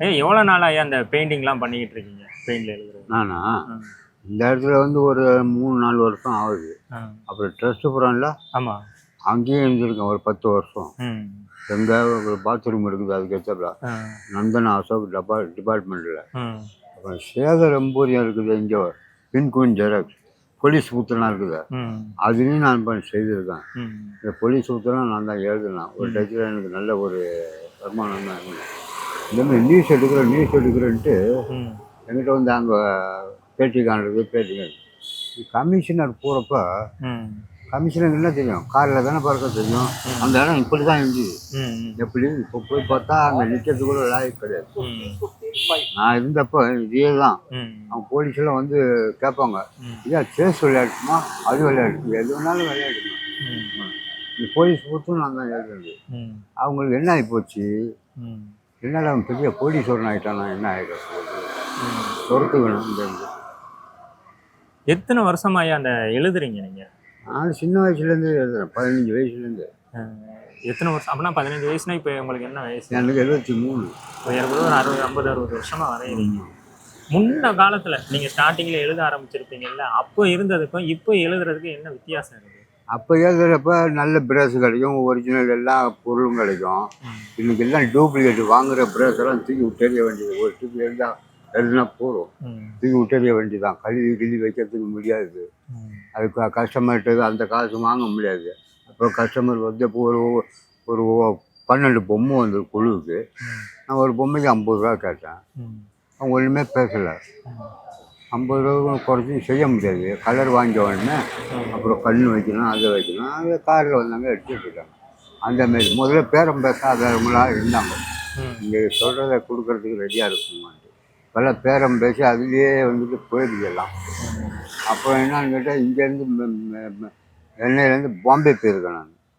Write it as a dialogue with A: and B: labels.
A: ஏய் எவ்வளோ நாளாக அந்த பெயிண்டிங்லாம் பண்ணிக்கிட்டு இருக்கீங்க பெயிண்டில் எழுதுறது?
B: நானா. இந்த இடத்துல வந்து ஒரு மூணு நாலு வருஷம் ஆகுது. அப்புறம் ட்ரஸ்ட் புறம்ல
A: ஆமாம்
B: அங்கேயும் இருந்திருக்கேன் ஒரு பத்து வருஷம். எங்கே ஒரு பாத்ரூம் இருக்குது அதுக்கு ஏற்றப்பல நந்தன அசோக் டபா டிபார்ட்மெண்ட்டில் அப்புறம் சேகர் எம்பூரியம் இருக்குது இங்கே பின்குயின் ஜெராக்ஸ். போலீஸ் புத்தகம் இருக்குது. அதுலேயும் நான் பண்ணி செய்திருக்கேன். இந்த போலீஸ் புத்தகம் நான் தான் எழுதினேன். ஒரு டச்சில் எனக்கு நல்ல ஒரு வருமானம் தான் இருந்தது. இந்த மாதிரி நியூஸ் எடுக்கிறேன் நியூஸ் எடுக்கிறேன்ட்டு
A: ம்.
B: என்கிட்ட வந்து அங்கே பேட்டி காணுறது பேட்டி காணுறது கமிஷனர் போகிறப்ப கமிஷனர் என்ன தெரியும்? காரில் தானே பார்க்க தெரியும். அந்த இடம் இப்படி தான் இருந்துச்சு எப்படி? இப்போ போய் பார்த்தா அங்கே நிற்கிறது கூட லாய்க்கு கிடையாது. நான் இருந்தப்போ இதே தான் அவங்க போலீஸ்லாம் வந்து கேட்பாங்க. இதான் சேஸ் விளையாட்டுமா அது விளையாட்டு எது வேணாலும் விளையாடுமா? இந்த போலீஸ் பொறுத்தும் நான் தான் எழுதுறது அவங்களுக்கு என்ன ஆகி போச்சு? என்னடா பெரிய போலீஸ்வரன் ஆகிட்டானா என்ன ஆகிடும் துரத்து வேணும்
A: எத்தனை வருஷமாயா அந்த எழுதுறீங்க நீங்கள்
B: நான் சின்ன வயசுலேருந்து எழுதுறேன் பதினஞ்சு வயசுலேருந்து.
A: எத்தனை வருஷம்? அப்படின்னா பதினஞ்சு வயசுனா இப்போ உங்களுக்கு என்ன வயசு?
B: எனக்கு எழுபத்தி மூணு.
A: இருபது ஒரு அறுபது ஐம்பது அறுபது வருஷமா வரைகிறீங்க முன்ன காலத்துல நீங்க ஸ்டார்டிங்ல எழுத ஆரம்பிச்சிருப்பீங்கல்ல அப்போ இருந்ததுக்கும் இப்போ எழுதுறதுக்கு என்ன வித்தியாசம் இருக்கு?
B: அப்போ எழுதுறப்ப நல்ல பிரஷ் கிடைக்கும் ஒரிஜினல் எல்லா பொருளும் கிடைக்கும். இன்னைக்கு எல்லாம் டூப்ளிகேட் வாங்குற பிரஷ் எல்லாம் தூக்கி விட்டெறிய வேண்டியது. ஒரு டிப் எழுதா எழுதுனா போதும். தூக்கி விட்டெறிய வேண்டியதான் கழுவி கிழி வைக்கிறதுக்கு முடியாது. அதுக்கு கஸ்டமர்கிட்ட அந்த காசு வாங்க முடியாது. அப்புறம் கஸ்டமர் வந்து இப்போ ஒரு ஒரு பன்னெண்டு பொம்மை வந்து குழுவுக்கு. நான் ஒரு பொம்மைக்கு ஐம்பது ரூபா கேட்டேன். அவங்க ஒன்றுமே பேசலை. ஐம்பது ரூபா குறைச்சி செய்ய முடியாது. கலர் வாங்கிய உடனே அப்புறம் கண் வைக்கணும் அதை வைக்கணும். அது காரில் வந்தாங்க எடுத்துட்டு இருக்காங்க அந்த மாதிரி முதல்ல பேரம் பேசாதவங்களா இருந்தாங்க. இங்கே சொல்கிறத கொடுக்கறதுக்கு ரெடியாக இருக்குமான்ட்டு. பல பேரம் பேசி அதுலேயே வந்துட்டு போயிடுது எல்லாம். அப்புறம் என்னன்னு கேட்டால் இங்கேருந்து சென்னையிலேருந்து பாம்பே போயிருக்கேன் நான்.